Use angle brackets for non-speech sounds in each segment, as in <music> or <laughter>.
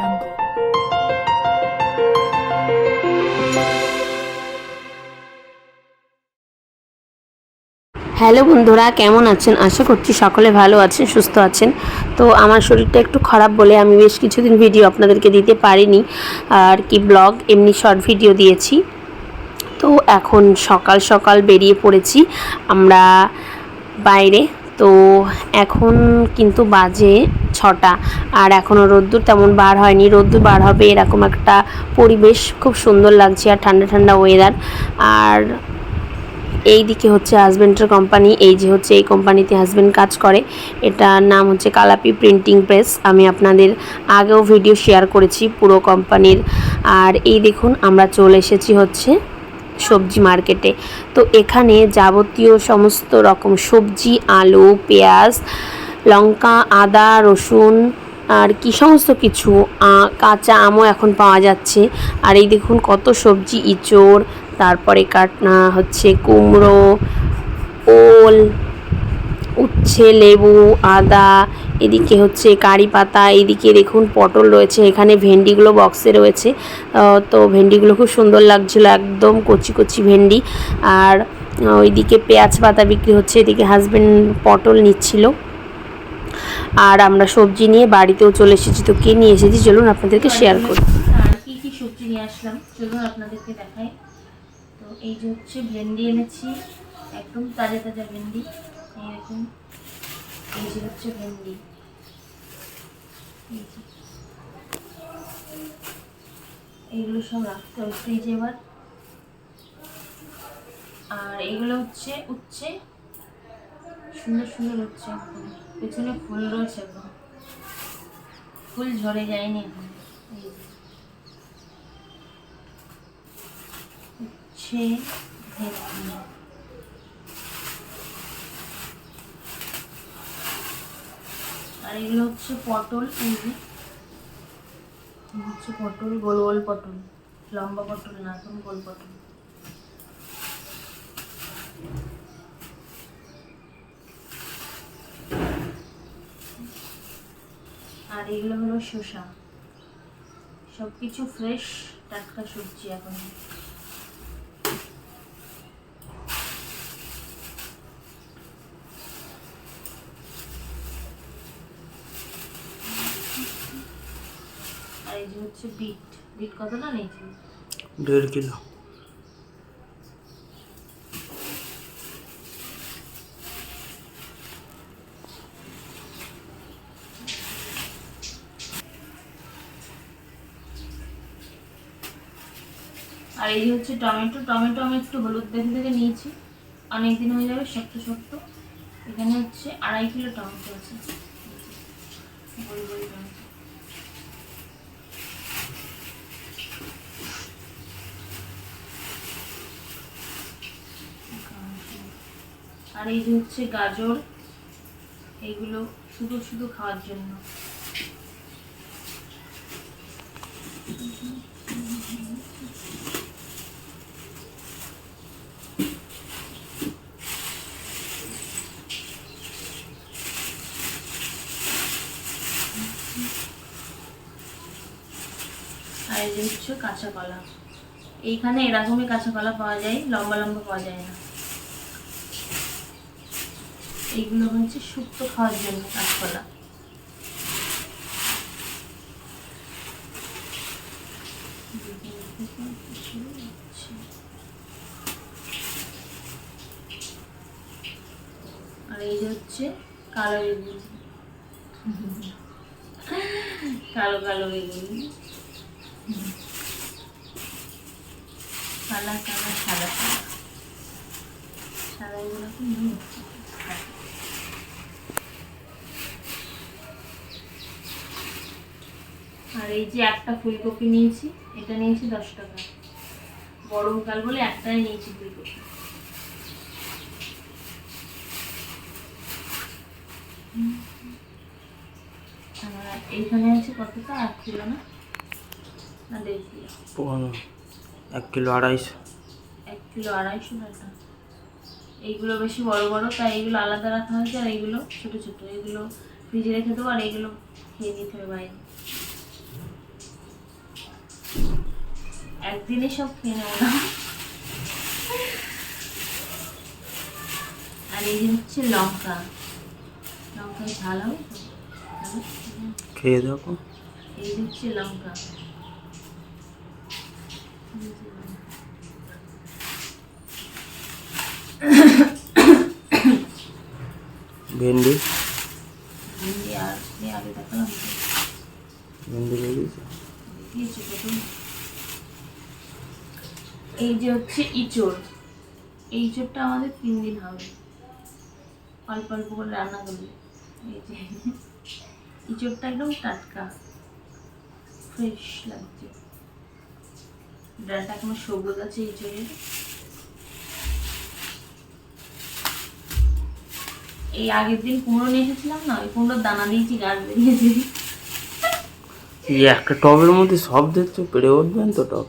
jungle. Hello বন্ধুরা, কেমন আছেন? আশা করছি সকলে ভালো আছেন, সুস্থ আছেন। তো আমার শরীরটা একটু খারাপ বলে আমি বেশ কিছুদিন ভিডিও আপনাদেরকে দিতে পারিনি। আর কি ব্লগ এমনি শর্ট ভিডিও দিয়েছি। তো এখন সকাল সকাল বেরিয়ে পড়েছি। আমরা বাইরে তো এখন কিন্তু বাজে ছটা। আর এখনও রোদ্দুর তেমন বার হয়নি। রোদ্দুর বার হবে এরকম একটা পরিবেশ। খুব সুন্দর লাগছে আর ঠান্ডা ঠান্ডা ওয়েদার আর এই দিকে হচ্ছে হাজব্যান্ডের কোম্পানি এই যে হচ্ছে এই কোম্পানিতে হাজব্যান্ড কাজ করে। এটার নাম হচ্ছে কালাপি প্রিন্টিং প্রেস আমি আপনাদের আগেও ভিডিও শেয়ার করেছি পুরো কোম্পানির আর এই দেখুন, আমরা চলে এসেছি হচ্ছে সবজি মার্কেটে। তো এখানে যাবতীয় সমস্ত রকম সবজি, আলু, পেঁয়াজ, লঙ্কা, আদা, রসুন, আর কি সমস্ত কিছু কাঁচা আমও এখন পাওয়া যাচ্ছে। আর এই দেখুন কত সবজি, ইঁচড়, তারপরে কাটনা হচ্ছে কুমড়ো, ওল, উচ্ছে, লেবু, আদা এদিকে হচ্ছে কারি পাতা, এদিকে দেখুন পটল রয়েছে, এখানে ভেন্ডিগুলো বক্সে রয়েছে। তো ভেন্ডিগুলো খুব সুন্দর লাগছিল, একদম কচি কচি ভেন্ডি। আর ওইদিকে পেঁয়াজ পাতা বিক্রি হচ্ছে, এদিকে হাজব্যান্ড পটল নিচ্ছিল। আর আমরা সবজি নিয়ে বাড়িতেও চলে এসেছি, তো কে নিয়ে এসেছি চলুন আপনাদেরকে শেয়ার করি। আর কি কি সবজি নিয়ে আসলাম, চলুন আপনাদেরকে দেখাই। তো এই যে হচ্ছে ভেন্ডি এনেছি, একদম তাজা তাজা ভেন্ডি। এইরকম এই যে হচ্ছে ভেন্ডি এই যে। এইগুলো সব রাখতে হবে ফ্রিজে এবার। আর এগুলো হচ্ছে, উচ্ছে। সুন্দর সুন্দর একদম পেছনে ফুল রয়েছে একদম ফুল ঝরে যায়নি এখন। ভেন্ডি। আর এগুলো হচ্ছে পটল এই হচ্ছে পটল গোল গোল পটল, লম্বা পটল না, একদম গোল পটল। আর এগুলো হলো শসা। সব কিছু ফ্রেশ টাটকা সবজি এখন আর এই যে হচ্ছে বিট বিট কতটা নিয়েছি? দেড় কিলো। আর এই হচ্ছে টমেটো টমেটো আমি একটু হলুদ দেখে দেখে নিয়েছি। অনেক দিন হয়ে যাবে শক্ত শক্ত। এখানে হচ্ছে আড়াই কিলো টমেটো আছে বড়ি বড়ি টমেটো আর এই যে হচ্ছে গাজর এইগুলো শুধু শুধু খাওয়ার জন্য। আর এই যে হচ্ছে কাঁচা কলা। এইখানে এরকমই কাঁচা কলা পাওয়া যায়, লম্বা লম্বা পাওয়া যায় না। এইগুলো হচ্ছে শুক্তো খাওয়ার জন্য কাঁচকলা আর এই হচ্ছে কালো বেগুন। কালো কালো বেগুন। কালা কালা, সাদা সাদা। সাদা এগুলো কি নেই আর এই যে একটা ফুলকপি নিয়েছি এটা নিয়েছি দশ টাকা। বড় কাল বলে একটাই নিয়েছি ফুলকপি। আর এইখানে আছে কতটা? এক কিলো না? না দেড় কিলো। এক কিলো আড়াইশো। এক কিলো আড়াইশো টাকা। এইগুলো বেশি বড় বড় তাই এইগুলো আলাদা রাখা হয়েছে আর এইগুলো ছোট ছোট। এগুলো ফ্রিজে রেখে দেবো আর এইগুলো খেয়ে নিতে হবে বাইরে। একদিনে সব নেব না আর এই যে হচ্ছে লঙ্কা। লঙ্কায় ঝাল হবে খেয়ে দেখো। এই হচ্ছে লঙ্কা। ভেন্ডি। ভেন্ডি আর আলু দেখালাম ভেন্ডি বেরিয়েছে দিয়েছি? প্রথম। এই যে হচ্ছে ইঁচড়। এই ইঁচড়টা আমাদের তিন দিন হবে। অল্প অল্প করে রান্না করলে। এই যে <laughs> ইঁচড়টা একদম টাটকা। ফ্রেশ লাগছে। ডালটা এখনও সবুজ আছে ইঁচড়ের। এই আগের দিন কুমড়ো নিয়ে এসেছিলাম না? ওই কুমড়োর দানা দিয়েছি, গাছ বেরিয়েছে। একটা টবের মধ্যে সব দেখছ পেরে উঠবেন তো টব।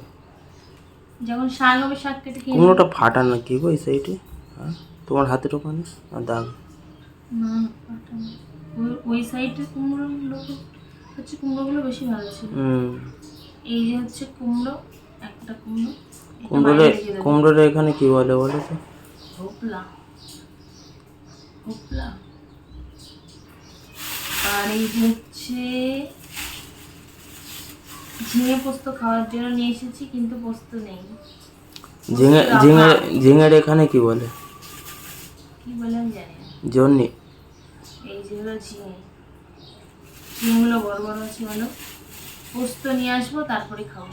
যখন শাক হবে শাক কেটে খেয়ে কুমড়োটা ফাটা না কি গো এই সাইডে? হ্যাঁ? তোমার হাতের ওখানে আর দাগ না পাটা ওই সাইডের কুমড়োগুলো হচ্ছে কুমড়োগুলো বেশি ভালো ছিল। হুম। এই যে হচ্ছে কুমড়ো একটা কুমড়ো কুমড়োরে। কুমড়োরে এখানে কি বলে বলো তো? হোপলা। হোপলা। আর এই হচ্ছে ঝিঙে পোস্ত খাওয়ার জন্য নিয়ে এসেছি কিন্তু পোস্ত নেই। ঝিঙে ঝিঙে ঝিঙের এখানে কি বলে? কি বলে আমি জানি না। এই যে হলো ঝিঙে। ঝিঙেগুলো বড় বড় আছে ভালো পোস্ত নিয়ে আসব তারপরে খাব।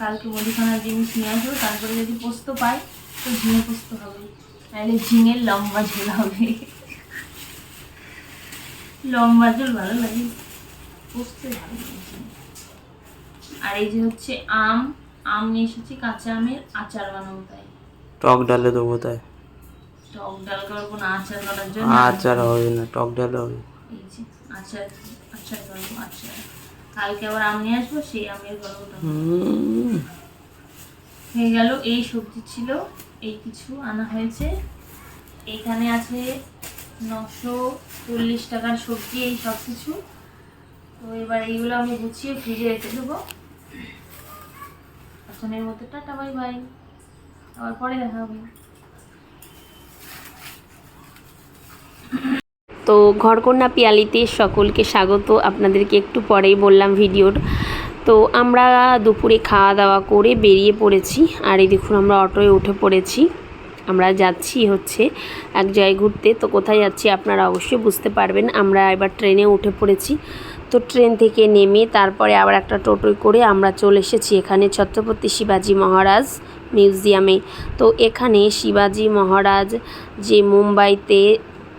কালকে মুদিখানার জিনিস নিয়ে আসব তারপরে যদি পোস্ত পাই তো ঝিঙে পোস্ত হবে। তাহলে ঝিঙের লম্বা ঝোল হবে। লম্বা ঝোল ভালো লাগে। পোস্ত ভালো লাগে। আর এই যে হচ্ছে আম আম নিয়ে এসেছি কাঁচা আমের আচার বানাবো তাই। টক ডালে দেবো তাই? টক ডাল করব না আচার করার জন্য। আচার হবে না টক ডাল হবে। এই যে আচার আচার করব আচার। কালকে আবার আম নিয়ে আসব সেই আমের গল্প হুম, হয়ে গেল এই সবজি ছিল এই কিছু আনা হয়েছে। এখানে আছে নশো চল্লিশ টাকার সবজি এই সব কিছু। তো এবার এইগুলো আমি গুছিয়ে ফ্রিজে রেখে দেবো। এখনের মতো টাটা, বাই বাই। আবার পরে দেখা হবে। তো ঘরকন্যা পিয়ালিতে সকলকে স্বাগত। আপনাদেরকে একটু পরেই বললাম ভিডিওর। তো আমরা দুপুরে খাওয়া দাওয়া করে বেরিয়ে পড়েছি। আর এই দেখুন, আমরা অটোয় উঠে পড়েছি। আমরা যাচ্ছি হচ্ছে এক জায়গায় ঘুরতে। তো কোথায় যাচ্ছি আপনারা অবশ্যই বুঝতে পারবেন। আমরা এবার ট্রেনে উঠে পড়েছি। তো ট্রেন থেকে নেমে তারপরে আবার একটা টোটোয় করে আমরা চলে এসেছি এখানে ছত্রপতি শিবাজি মহারাজ মিউজিয়ামে। তো এখানে শিবাজি মহারাজ যে মুম্বাইতে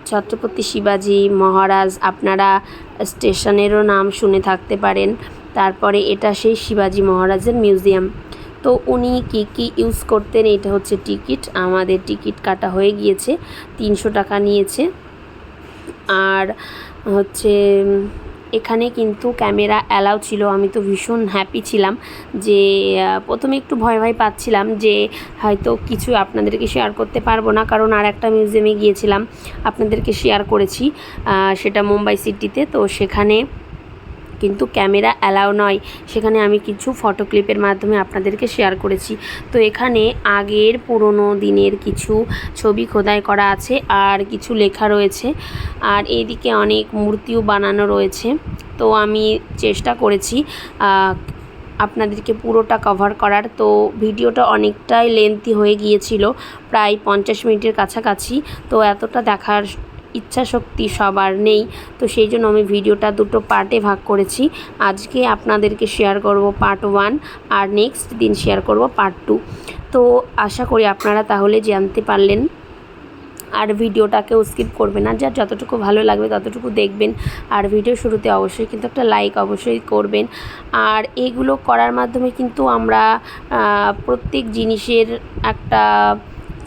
ছত্রপতি শিবাজি মহারাজ আপনারা স্টেশনেরও নাম শুনে থাকতে পারেন। তারপরে এটা সেই শিবাজি মহারাজের মিউজিয়াম। তো উনি কি কি ইউজ করতেন এটা হচ্ছে টিকিট। আমাদের টিকিট কাটা হয়ে গিয়েছে, তিনশো টাকা নিয়েছে। আর হচ্ছে এখানে কিন্তু ক্যামেরা অ্যালাউ ছিল, আমি তো ভীষণ হ্যাপি ছিলাম যে প্রথমে একটু ভয় ভয় পাচ্ছিলাম যে, হয়তো কিছু আপনাদেরকে শেয়ার করতে পারব না, কারণ আর একটা মিউজিয়ামে গিয়েছিলাম, আপনাদেরকে শেয়ার করেছি সেটা মুম্বাই সিটিতে তো সেখানে কিন্তু ক্যামেরা অ্যালাউ নয়। সেখানে আমি কিছু ফটো ক্লিপের মাধ্যমে আপনাদেরকে শেয়ার করেছি। তো এখানে আগের পুরনো দিনের কিছু ছবি খোদাই করা আছে আর কিছু লেখা রয়েছে। আর এইদিকে অনেক মূর্তিও বানানো রয়েছে। তো আমি চেষ্টা করেছি আপনাদেরকে পুরোটা কভার করার। তো ভিডিওটা অনেকটাই লেন্থি হয়ে গিয়েছিল, প্রায় পঞ্চাশ মিনিটের কাছাকাছি। তো এতটা দেখার ইচ্ছা শক্তি সবার নেই। তো সেই জন্য আমি ভিডিওটা দুটো পার্টে ভাগ করেছি। আজকে আপনাদেরকে শেয়ার করব পার্ট ওয়ান আর নেক্সট দিন শেয়ার করব পার্ট টু তো আশা করি আপনারা তাহলে জানতে পারলেন। আর ভিডিওটাকেও স্কিপ করবেন না। যার যতটুকু ভালো লাগবে ততটুকু দেখবেন। আর ভিডিও শুরুতে অবশ্যই কিন্তু একটা লাইক অবশ্যই করবেন। আর এগুলো করার মাধ্যমে কিন্তু আমরা প্রত্যেক জিনিসের একটা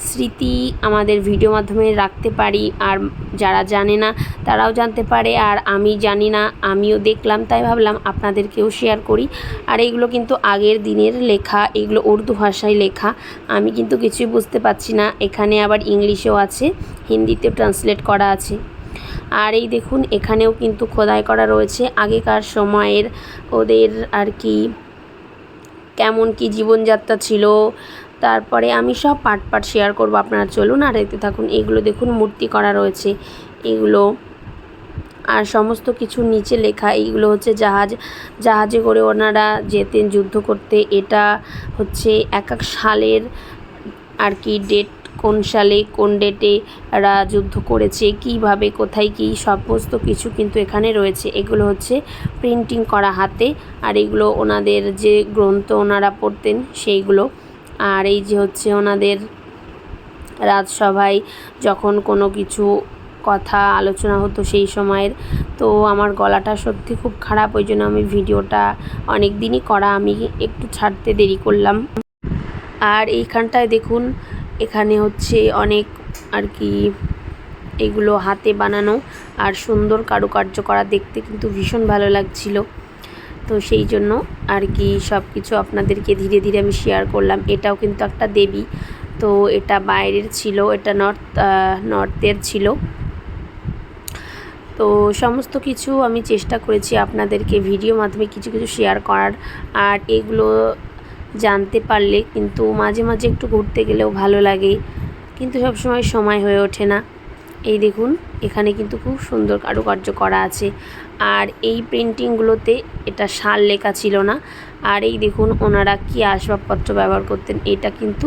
স্মৃতি আমাদের ভিডিও মাধ্যমে রাখতে পারি আর যারা জানে না, তারাও জানতে পারে আর আমি জানি না, আমিও দেখলাম, তাই ভাবলাম আপনাদেরকেও শেয়ার করি। আর এইগুলো কিন্তু আগের দিনের লেখা, এগুলো উর্দু ভাষায় লেখা, আমি কিন্তু কিছুই বুঝতে পারছি না। এখানে আবার ইংলিশেও আছে, হিন্দিতেও ট্রান্সলেট করা আছে। আর এই দেখুন, এখানেও কিন্তু খোদাই করা রয়েছে। আগেকার সময়ের ওদের আর কি, কেমন কি জীবনযাত্রা ছিল তারপরে আমি সব পার্ট পার্ট শেয়ার করব আপনারা চলুন আর দেখতে থাকুন। এগুলো দেখুন, মূর্তি করা রয়েছে। এগুলো আর সমস্ত কিছু নিচে লেখা। এইগুলো হচ্ছে জাহাজ। জাহাজে করে ওনারা যেতেন যুদ্ধ করতে। এটা হচ্ছে এক এক সালের আর কি ডেট কোন সালে, কোন ডেটে এরা যুদ্ধ করেছে, কীভাবে, কোথায়, কী সমস্ত কিছু কিন্তু এখানে রয়েছে। এগুলো হচ্ছে প্রিন্টিং করা হাতে। আর এগুলো ওনাদের যে গ্রন্থ ওনারা পড়তেন, সেইগুলো আর এই যে হচ্ছে ওনাদের রাজসভায় যখন কোনো কিছু কথা আলোচনা হতো সেই সময়ের, তো আমার গলাটা সত্যি খুব খারাপ, ওই জন্য আমি ভিডিওটা অনেক দিনই করা, আমি একটু ছাড়তে দেরি করলাম। আর এইখানটায় দেখুন, এখানে হচ্ছে অনেক আর কি এগুলো হাতে বানানো আর সুন্দর কারুকার্য করা, দেখতে কিন্তু ভীষণ ভালো লাগছিল। তো সেই জন্য আর কি সব কিছু আপনাদেরকে ধীরে ধীরে আমি শেয়ার করলাম। এটাও কিন্তু একটা দেবী। তো এটা বাইরের ছিল, এটা নর্থ নর্থের ছিল। তো সমস্ত কিছু আমি চেষ্টা করেছি আপনাদেরকে ভিডিও মাধ্যমে কিছু কিছু শেয়ার করার। আর এগুলো জানতে পারলে কিন্তু মাঝে মাঝে একটু ঘুরতে গেলেও ভালো লাগে। কিন্তু সব সময় সময় হয়ে ওঠে না। এই দেখুন, এখানে কিন্তু খুব সুন্দর কারুকার্য করা আছে। আর এই পেন্টিংগুলোতে এটা সাল লেখা ছিল না। আর এই দেখুন, ওনারা কি আসবাবপত্র ব্যবহার করতেন, এটা কিন্তু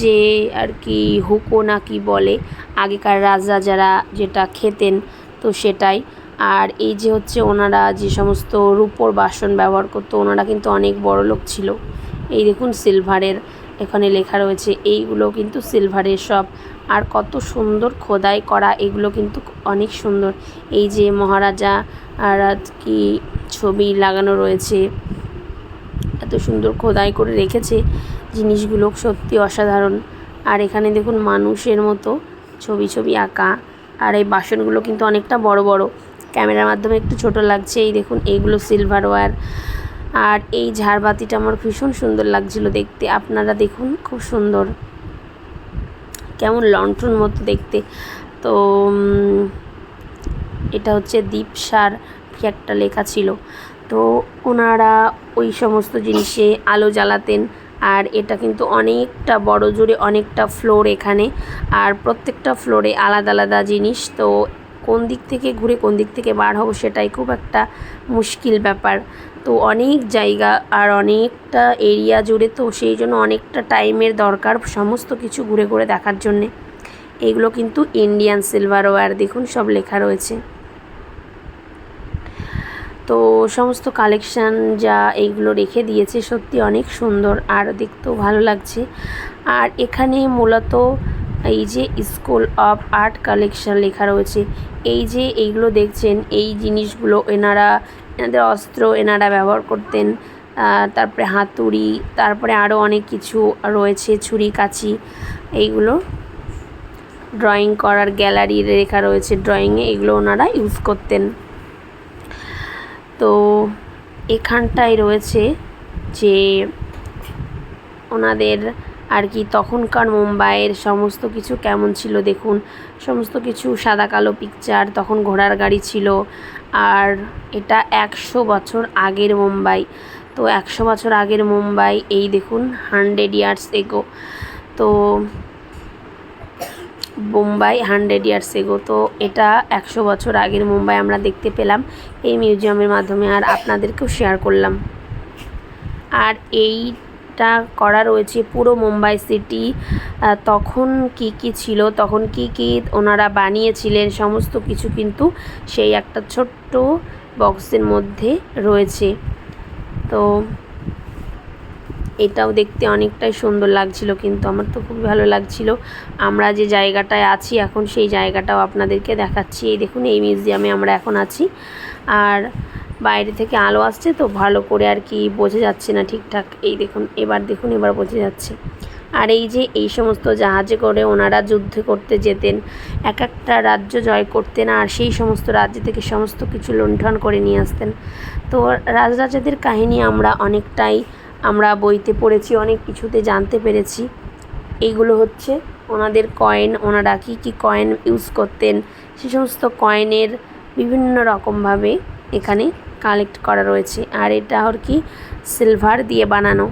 যে আর কি হুকো না কি বলে, আগেকার রাজা যারা যেটা খেতেন, তো সেটাই। আর এই যে হচ্ছে ওনারা যে সমস্ত রূপোর বাসন ব্যবহার করতো, ওনারা কিন্তু অনেক বড় লোক ছিল। এই দেখুন সিলভারের এখানে লেখা রয়েছে, এইগুলো কিন্তু সিলভারের সব আর কত সুন্দর খোদাই করা, এগুলো কিন্তু অনেক সুন্দর। এই যে মহারাজা আর কি ছবি লাগানো রয়েছে, এত সুন্দর খোদাই করে রেখেছে, জিনিসগুলো সত্যি অসাধারণ। আর এখানে দেখুন মানুষের মতো ছবি ছবি আঁকা, আর এই বাসনগুলো কিন্তু অনেকটা বড় বড়। ক্যামেরার মাধ্যমে একটু ছোট লাগছে, এই দেখুন এইগুলো সিলভার ওয়্যার আর এই ঝাড়বাতিটা আমার ভীষণ সুন্দর লাগছিল দেখতে, আপনারা দেখুন খুব সুন্দর। কেমন লন্ঠন মতো দেখতে। তো এটা হচ্ছে দীপসার কি একটা লেখা ছিল। তো ওনারা ওই সমস্ত জিনিসে আলো জ্বালাতেন আর এটা কিন্তু অনেকটা বড় জুড়ে অনেকটা ফ্লোর এখানে। আর প্রত্যেকটা ফ্লোরে আলাদা আলাদা জিনিস। তো কোন দিক থেকে ঘুরে কোন দিক থেকে বার হব সেটাই খুব একটা মুশকিল ব্যাপার। তো অনেক জায়গা আর অনেকটা এরিয়া জুড়ে তো সেই জন্য অনেকটা টাইমের দরকার সমস্ত কিছু ঘুরে ঘুরে দেখার জন্যে। এগুলো কিন্তু ইন্ডিয়ান সিলভারওয়্যার দেখুন সব লেখা রয়েছে। তো সমস্ত কালেকশান যা এইগুলো রেখে দিয়েছে সত্যি অনেক সুন্দর আর দেখতেও ভালো লাগছে। আর এখানে মূলত এই যে স্কুল অফ আর্ট কালেকশন লেখা রয়েছে। এই যে এইগুলো দেখছেন, এই জিনিসগুলো এনারা, এনাদের অস্ত্র এনারা ব্যবহার করতেন। তারপরে হাতুড়ি, তারপরে আরও অনেক কিছু রয়েছে, ছুরি, কাঁচি। এইগুলো ড্রয়িং করার গ্যালারি লেখা রয়েছে ড্রয়িংয়ে এগুলো ওনারা ইউজ করতেন। তো এখানটায় রয়েছে যে ওনাদের আর কি তখনকার মুম্বাইয়ের সমস্ত কিছু কেমন ছিল দেখুন। সমস্ত কিছু সাদা কালো পিকচার তখন ঘোড়ার গাড়ি ছিল। আর এটা একশো বছর আগের মুম্বাই। তো একশো বছর আগের মুম্বাই, এই দেখুন হান্ড্রেড ইয়ার্স এগো তো মুম্বাই হান্ড্রেড ইয়ার্স এগো তো এটা একশো বছর আগের মুম্বাই আমরা দেখতে পেলাম। এই মিউজিয়ামের মাধ্যমে আর আপনাদেরকেও শেয়ার করলাম। আর এইটা করা রয়েছে পুরো মুম্বাই সিটি। তখন কি কি ছিল, তখন কি কি ওনারা বানিয়েছিলেন, সমস্ত কিছু কিন্তু সেই একটা ছোট্ট বক্সের মধ্যে রয়েছে। তো এটাও দেখতে অনেকটাই সুন্দর লাগছিল কিন্তু আমার তো খুবই ভালো লাগছিল। আমরা যে জায়গাটায় আছি এখন সেই জায়গাটাও আপনাদেরকে দেখাচ্ছি। এই দেখুন, এই মিউজিয়ামে আমরা এখন আছি। আর বাইরে থেকে আলো আসছে তো ভালো করে আর কি বোঝা যাচ্ছে না ঠিকঠাক। এই দেখুন, এবার দেখুন, এবার বোঝা যাচ্ছে। আর এই যে এই সমস্ত জাহাজে করে ওনারা যুদ্ধ করতে যেতেন, এক একটা রাজ্য জয় করতেন আর সেই সমস্ত রাজ্য থেকে সমস্ত কিছু লুণ্ঠন করে নিয়ে আসতেন। তো রাজরাজাদের কাহিনী আমরা অনেকটাই আমরা বইতে পড়েছি, অনেক কিছুতে জানতে পেরেছি। এইগুলো হচ্ছে ওনাদের কয়েন, ওনারা কী কী কয়েন ইউজ করতেন, সে সমস্ত কয়েনের বিভিন্ন রকমভাবে এখানে কালেক্ট করা রয়েছে। আর এটা আর কি? সিলভার দিয়ে বানানো।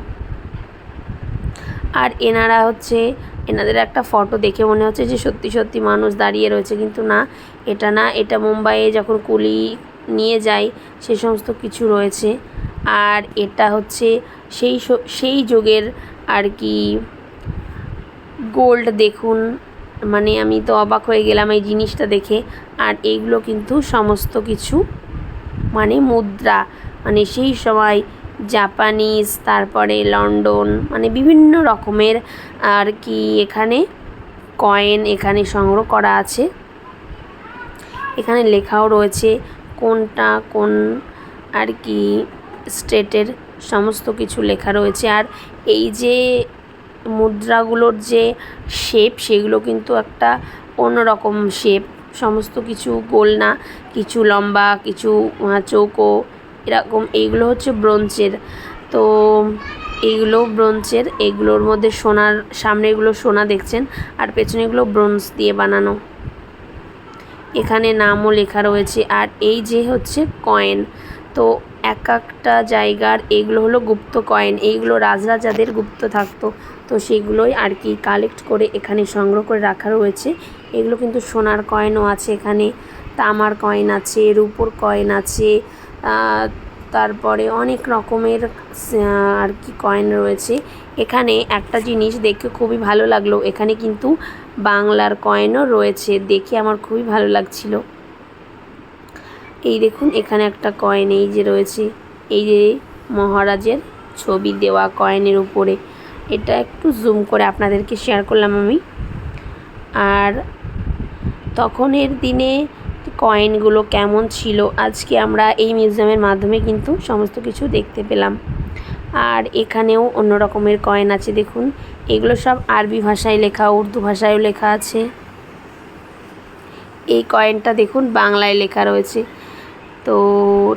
আর এনারা হচ্ছে, এনাদের একটা ফটো দেখে মনে হচ্ছে যে সত্যি সত্যি মানুষ দাঁড়িয়ে রয়েছে। কিন্তু না, এটা না, এটা মুম্বাইয়ে যখন কুলি নিয়ে যায়, সে সমস্ত কিছু রয়েছে। আর এটা হচ্ছে সেই সেই যুগের আর কি গোল্ড দেখুন। মানে আমি তো অবাক হয়ে গেলাম এই জিনিসটা দেখে। আর এইগুলো কিন্তু সমস্ত কিছু মানে মুদ্রা মানে সেই সময় জাপানিজ তারপরে লন্ডন মানে বিভিন্ন রকমের আর কি এখানে কয়েন এখানে সংগ্রহ করা আছে। এখানে লেখাও রয়েছে কোনটা কোন আর কি স্টেটের সমস্ত কিছু লেখা রয়েছে। আর এই যে মুদ্রাগুলোর যে শেপ সেগুলো কিন্তু একটা অন্যরকম শেপ সমস্ত কিছু গোল না কিছু লম্বা, কিছু চৌকো, এরকম এইগুলো হচ্ছে ব্রোঞ্চের তো এইগুলো ব্রোঞ্চের এগুলোর মধ্যে সোনার, সামনে এগুলো সোনা দেখছেন, আর পেছনে এগুলো ব্রোঞ্জ দিয়ে বানানো। এখানে নামও লেখা রয়েছে, আর এই যে হচ্ছে কয়েন। তো এক একটা জায়গার এগুলো হলো গুপ্ত কয়েন, এইগুলো রাজরাজাদের গুপ্ত থাকতো। তো সেগুলোই আর কি কালেক্ট করে এখানে সংগ্রহ করে রাখা রয়েছে। এগুলো কিন্তু সোনার কয়েনও আছে এখানে, তামার কয়েন আছে, রূপোর কয়েন আছে তারপরে অনেক রকমের আর কি কয়েন রয়েছে। এখানে একটা জিনিস দেখে খুবই ভালো লাগল, এখানে কিন্তু বাংলার কয়েনও রয়েছে, দেখে আমার খুবই ভালো লাগছিল। এই দেখুন, এখানে একটা কয়েন এই যে রয়েছে, এই যে মহারাজের ছবি দেওয়া কয়েনের উপরে। এটা একটু জুম করে আপনাদেরকে শেয়ার করলাম আমি। আর তখনের দিনে কয়েনগুলো কেমন ছিল? আজকে আমরা এই মিউজিয়ামের মাধ্যমে কিন্তু সমস্ত কিছু দেখতে পেলাম। আর এখানেও অন্য রকমের কয়েন আছে, দেখুন। এগুলো সব আরবি ভাষায় লেখা, উর্দু ভাষায়ও লেখা আছে। এই কয়েনটা দেখুন, বাংলায় লেখা রয়েছে। তো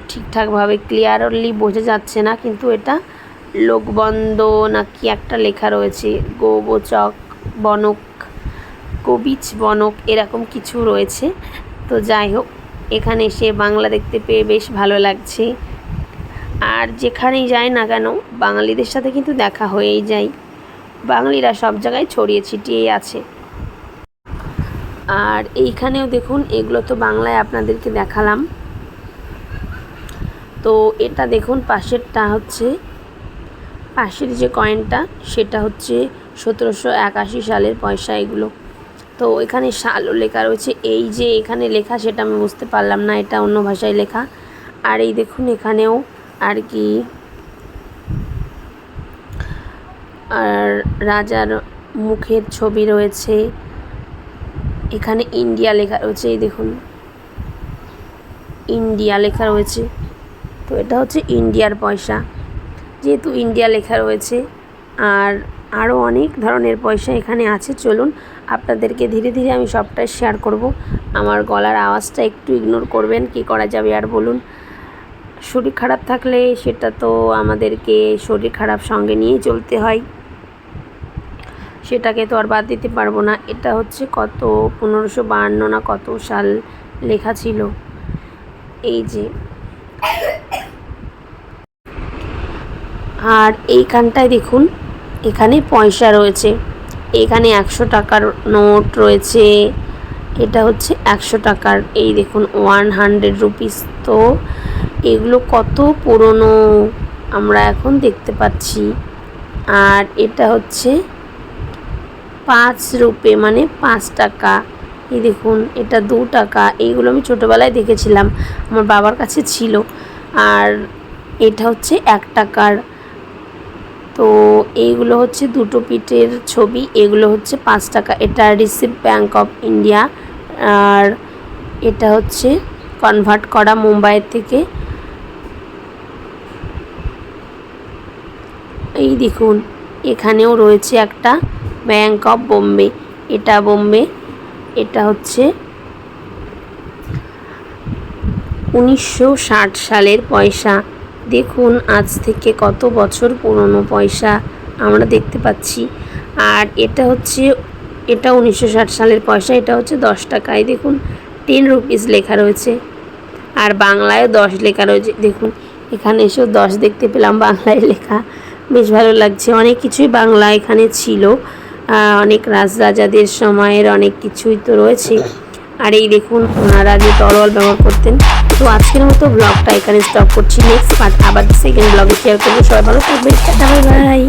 ঠিকঠাকভাবে ক্লিয়ারলি বোঝা যাচ্ছে না, কিন্তু এটা লোকবন্ধ না কি একটা লেখা রয়েছে। গোবচক, বনক কবিচ বনক, এরকম কিছু রয়েছে। তো যাই হোক, এখানে এসে বাংলা দেখতে পেয়ে বেশ ভালো লাগছে। আর যেখানেই যাই না কেন, বাঙালিদের সাথে কিন্তু দেখা হয়েই যায়। বাঙালিরা সব জায়গায় ছড়িয়ে ছিটিয়েই আছে। আর এইখানেও দেখুন, এগুলো তো বাংলায় আপনাদেরকে দেখালাম। তো এটা দেখুন, পাশেরটা হচ্ছে, পাশের যে কয়েনটা সেটা হচ্ছে সতেরোশো একাশি সালের পয়সা এগুলো। তো এখানে সালও লেখা রয়েছে। এই যে এখানে লেখা সেটা আমি বুঝতে পারলাম না, এটা অন্য ভাষায় লেখা। আর এই দেখুন এখানেও আর কি। আর রাজার মুখের ছবি রয়েছে। এখানে ইন্ডিয়া লেখা রয়েছে, এই দেখুন। ইন্ডিয়া লেখা রয়েছে। তো এটা হচ্ছে ইন্ডিয়ার পয়সা। যেহেতু ইন্ডিয়া লেখা রয়েছে, আর আরও অনেক ধরনের পয়সা এখানে আছে, চলুন আপনাদেরকে ধীরে ধীরে আমি সবটাই শেয়ার করব। আমার গলার আওয়াজটা একটু ইগনোর করবেন, কি করা যাবে আর বলুন। শরীর খারাপ থাকলে সেটা তো আমাদেরকে শরীর খারাপ সঙ্গে নিয়েই চলতে হয়। সেটাকে তো আর বাদ দিতে পারব না। এটা হচ্ছে কত, পনেরোশো বাহান্ন না কত সাল লেখা ছিল। এই যে। আর এইখানটায় দেখুন, এখানে পয়সা রয়েছে। এখানে একশো টাকার নোট রয়েছে। এটা হচ্ছে একশো টাকার, এই দেখুন ওয়ান হান্ড্রেড রুপিস তো। এগুলো কত পুরনো আমরা এখন দেখতে পাচ্ছি। আর এটা হচ্ছে পাঁচ রুপে মানে পাঁচ টাকা। এই দেখুন, এটা দু টাকা। এইগুলো আমি ছোটোবেলায় দেখেছিলাম, আমার বাবার কাছে ছিল। আর এটা হচ্ছে এক টাকার তো এইগুলো হচ্ছে দুটো পিঠের ছবি, এগুলো হচ্ছে পাঁচ টাকা। এটা রিসিভ ব্যাঙ্ক অফ ইন্ডিয়া, আর এটা হচ্ছে কনভার্ট করা মুম্বাইয়ের থেকে। এই দেখুন, এখানেও রয়েছে একটা ব্যাঙ্ক অফ বোম্বে। এটা বোম্বে, এটা হচ্ছে উনিশশো ষাট সালের পয়সা। দেখুন, আজ থেকে কত বছর পুরনো পয়সা আমরা দেখতে পাচ্ছি। আর এটা হচ্ছে, এটা উনিশশো ষাট সালের পয়সা, এটা হচ্ছে দশ টাকায়। দেখুন টেন রুপিস লেখা রয়েছে। আর বাংলায় দশ লেখা রয়েছে। দেখুন, এখানে এসেও দশ দেখতে পেলাম, বাংলায় লেখা। বেশ ভালো লাগছে। অনেক কিছুই বাংলা এখানে ছিল। অনেক রাজরাজাদের সময়ের অনেক কিছুই তো রয়েছে। আর এই দেখুন, ওনারা যে তরল ব্যবহার করতেন তো আজকের মতো ব্লগটা এখানে স্টপ করছি। নেক্সট পার্ট আবার সেকেন্ড ব্লগে শেয়ার করব। সবাই ভালো থাকবেন। Bye bye